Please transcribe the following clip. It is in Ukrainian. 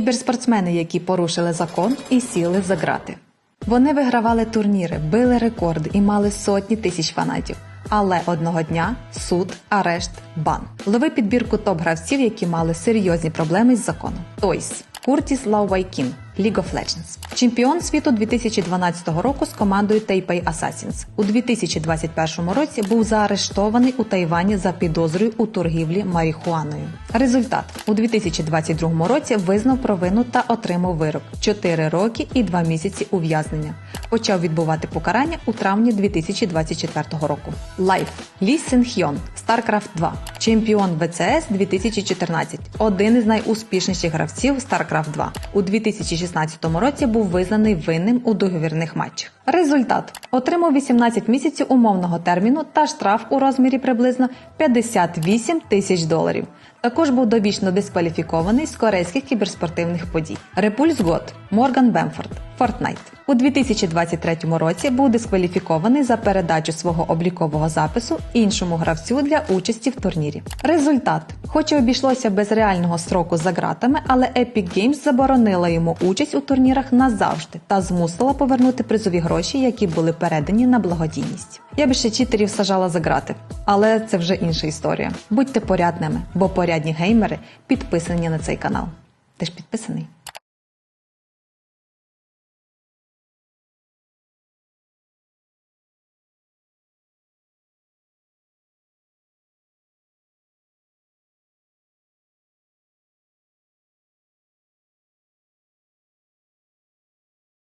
Кіберспортсмени, які порушили закон і сіли за грати. Вони вигравали турніри, били рекорди і мали сотні тисяч фанатів. Але одного дня суд, арешт, бан. Лови підбірку топ-гравців, які мали серйозні проблеми з законом. Тойс, Куртіс Лаувайкін, League of Legends. Чемпіон світу 2012 року з командою Taipei Assassins. У 2021 році був заарештований у Тайвані за підозрою у торгівлі марихуаною. Результат у 2022 році визнав провину та отримав вирок 4 роки і 2 місяці ув'язнення. Почав відбувати покарання у травні 2024 року. Лайф Лі Син Хьон, StarCraft 2, чемпіон ВЦС 2014, один із найуспішніших гравців StarCraft 2. У 2016 році був визнаний винним у договірних матчах. Результат отримав 18 місяців умовного терміну та штраф у розмірі приблизно 58 тисяч доларів. Також був довічно дискваліфікований з корейських кіберспортивних подій. Репульс Год Морган Бемфорд Fortnite. У 2023 році був дискваліфікований за передачу свого облікового запису іншому гравцю для участі в турнірі. Результат: хоч і обійшлося без реального строку за ґратами, але Epic Games заборонила йому участь у турнірах назавжди та змусила повернути призові гроші, які були передані на благодійність. Я би ще читерів сажала за грати, але це вже інша історія. Будьте порядними, бо порядні геймери підписані на цей канал. Ти ж підписаний?